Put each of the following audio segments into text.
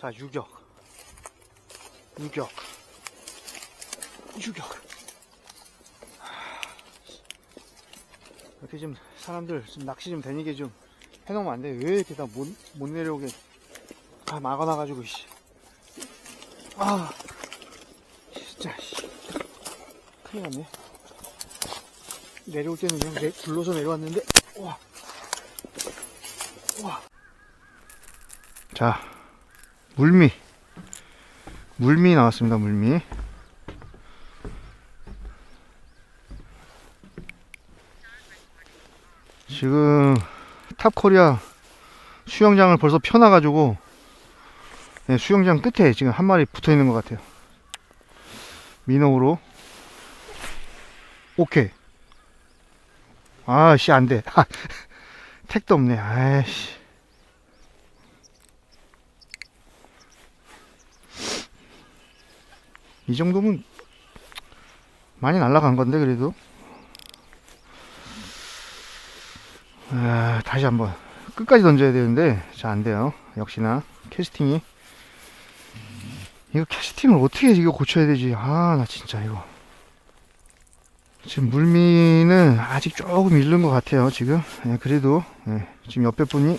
자, 유격. 유격. 유격. 이렇게 좀 사람들 좀 낚시 좀 다니게 좀 해놓으면 안 돼. 왜 이렇게 다 못, 못 내려오게 다 막아놔가지고, 씨. 아, 진짜, 씨. 큰일 났네. 내려올 때는 그냥 내, 굴러서 내려왔는데, 와. 와. 자, 물미. 물미 나왔습니다, 물미. 지금 탑코리아 수영장을 벌써 펴놔가지고 네, 수영장 끝에 지금 한 마리 붙어 있는 것 같아요. 민호로. 오케이. 아씨, 안 돼. 아, 택도 없네. 아이씨. 이 정도면 많이 날라간 건데, 그래도. 아, 다시 한번. 끝까지 던져야 되는데, 자, 안 돼요. 역시나, 캐스팅이. 이거 캐스팅을 어떻게 이거 고쳐야 되지? 아, 나 진짜 이거. 지금 물미는 아직 조금 잃는 것 같아요, 지금. 예, 그래도, 예, 지금 옆에 분이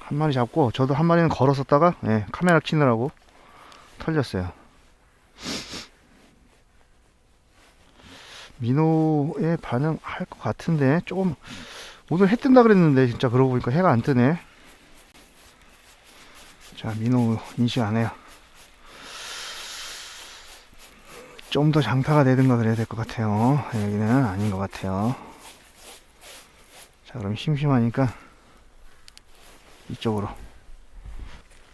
한 마리 잡고, 저도 한 마리는 걸었었다가, 예, 카메라 키느라고 털렸어요. 민호의 반응할 것 같은데, 조금, 오늘 해 뜬다 그랬는데, 진짜 그러고 보니까 해가 안 뜨네. 자, 민호 인식 안 해요. 좀 더 장타가 되든가 그래야 될 것 같아요. 여기는 아닌 것 같아요. 자, 그럼 심심하니까 이쪽으로.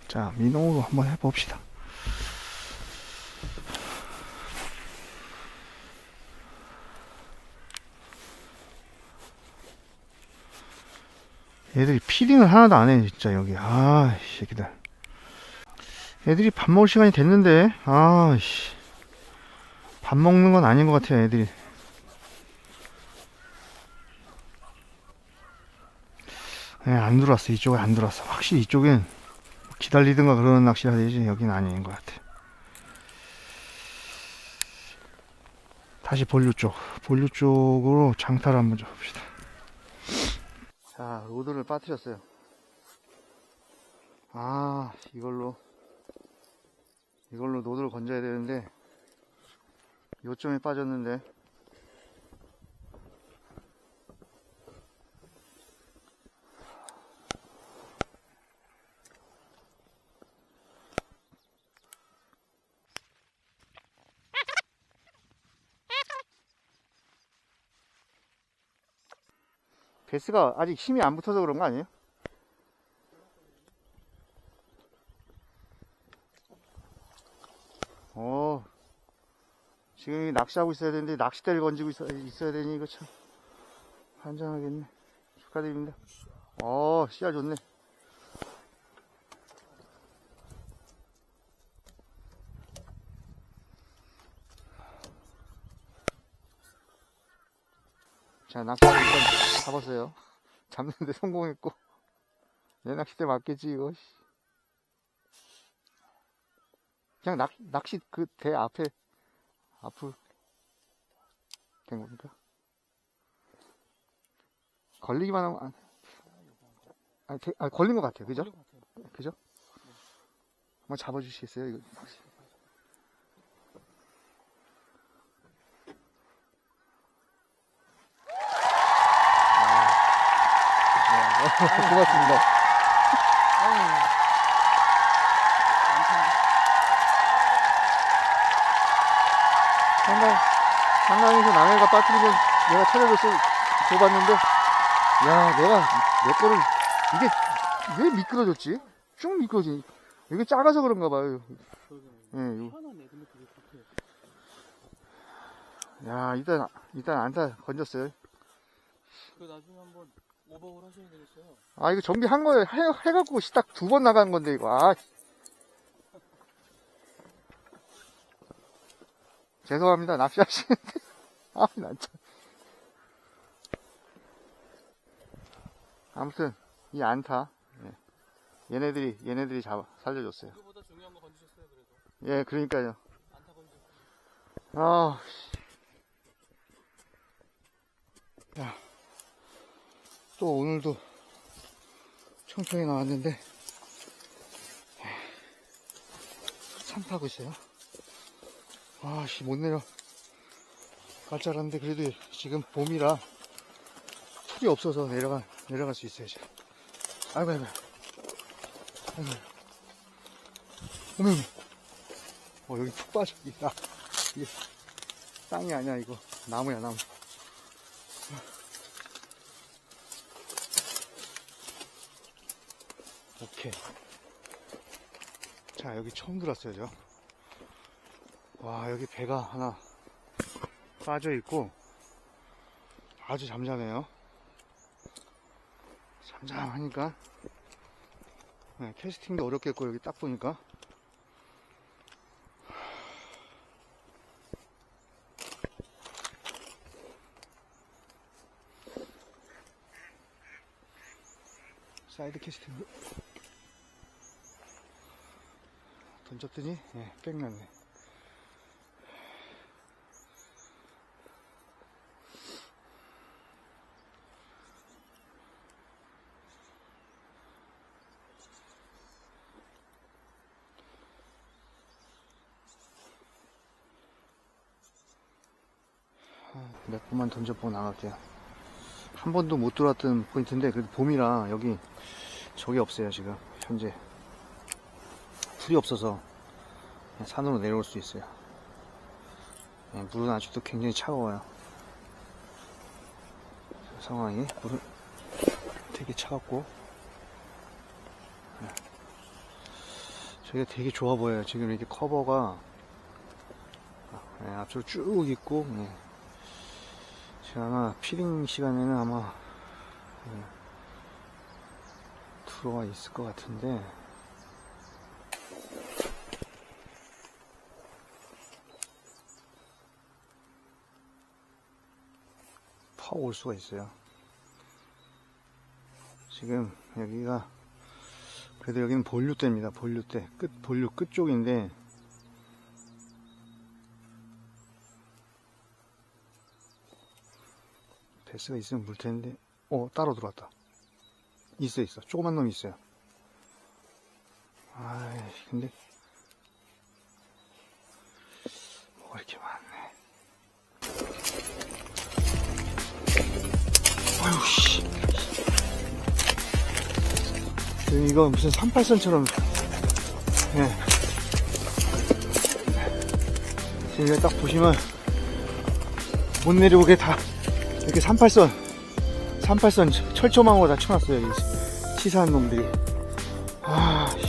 자, 민호로 한번 해봅시다. 얘들이 피딩을 하나도 안 해, 진짜, 여기. 아, 이 새끼들. 애들이 밥 먹을 시간이 됐는데, 아, 씨. 밥 먹는 건 아닌 것 같아요, 애들이. 예, 안 들어왔어. 이쪽에 안 들어왔어. 확실히 이쪽엔 기다리든가 그러는 낚시가 되지, 여긴 아닌 것 같아. 다시 본류 쪽. 본류 쪽으로 장타를 한번 잡읍시다. 자, 로드를 빠뜨렸어요. 아, 이걸로, 이걸로 노드를 건져야 되는데, 요점에 빠졌는데, 베스가 아직 힘이 안 붙어서 그런 거 아니에요? 어, 지금 이 낚시하고 있어야 되는데 낚싯대를 건지고 있어, 있어야 되니 이거 참 환장하겠네. 축하드립니다. 어, 씨알 좋네. 자, 낚싯대 일단 잡았어요. 잡는데 성공했고. 내 낚싯대 맞겠지, 이거. 씨. 그냥 낚, 낚시 그 대 앞에, 앞을 된 겁니까? 걸리기만 하면, 안, 아니, 되- 아, 걸린 것 같아요. 그죠? 그죠? 한번 잡아주시겠어요? 이거 낚시. 네, 고맙습니다. 한강, 한강에서 남해가 빠뜨리면 내가 차례를 써, 줘봤는데, 야, 내가 내 거를, 이게 왜 미끄러졌지? 쭉 미끄러지. 이게 작아서 그런가 봐요. 예, 야, 일단, 일단 안타 건졌어요. 그 나중에 한번 오버홀 하셔야 되겠어요 아, 이거 정비한 거예요. 해, 해갖고 딱두 번 나간 건데, 이거. 아. 죄송합니다. 납치하시는데. 아, 난 참. 아무튼, 이 안타. 예. 얘네들이 얘네들이 잡아 살려줬어요. 그보다 중요한 거 건지셨어요 그래도. 예, 그러니까요. 안타 건지. 아, 씨. 야, 또 오늘도 청평에 나왔는데 산 타고 있어요. 아, 씨, 못 내려. 갈 줄 알았는데 그래도 지금 봄이라 풀이 없어서 내려가 내려갈 수 있어요. 지금. 아이고, 아이고, 아이고. 어머. 어, 여기 푹 빠져. 야, 이게 땅이 아니야, 이거. 나무야, 나무. 오케이. 자, 여기 처음 들었어요, 저. 와, 여기 배가 하나 빠져 있고, 아주 잠잠해요. 잠잠하니까, 네, 캐스팅도 어렵겠고, 여기 딱 보니까. 사이드 캐스팅 던졌더니 예, 뺑 났네. 아, 몇 번만 던져보고 나갈게요. 한 번도 못 들어왔던 포인트인데 그래도 봄이라 여기 적이 없어요 지금 현재 풀이 없어서 산으로 내려올 수 있어요. 네, 물은 아직도 굉장히 차가워요. 상황이 물은 되게 차갑고. 네. 저기가 되게 좋아 보여요. 지금 이렇게 커버가 네, 앞으로 쭉 있고 네. 제가 아마 피딩 시간에는 아마 네, 들어와 있을 것 같은데 파올 수가 있어요. 지금 여기가 그래도 여기는 본류대입니다. 본류대 끝 본류 끝쪽인데 베스가 있으면 물 텐데 어 따로 들어왔다. 있어 있어 조그만 놈 있어요 아이 근데 뭐가 이렇게 많네 아유 씨 이거 무슨 38선처럼 예 지금 딱 보시면 못 내려오게 다 이렇게 38선 38선 철조망으로 다 쳐놨어요. 이 치사한 놈들이. 아, 씨.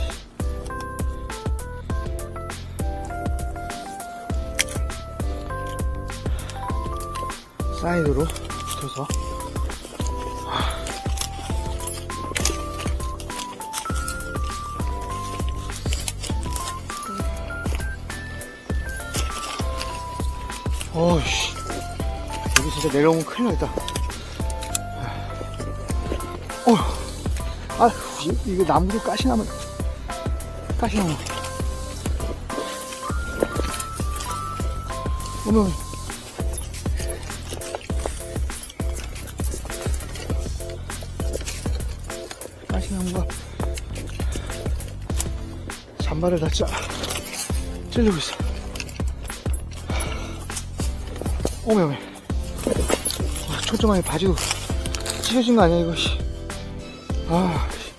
사이드로 붙여서. 어이씨. 여기 진짜 내려오면 큰일 나겠다. 어, 아, 이- 이거 나무도 가시나무, 가시나무. 어머. 가시나무가 잔발을 다 짜, 찔리고 있어. 어메, 어메. 와, 초점하게 바지도 찢어진 거 아니야, 이거, 씨. 아, 씨.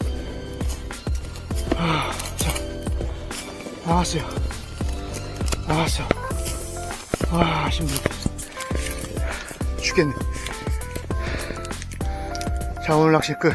아, 자, 나왔어요. 나왔어. 아, 힘들어. 죽겠네. 자, 오늘 낚시 끝.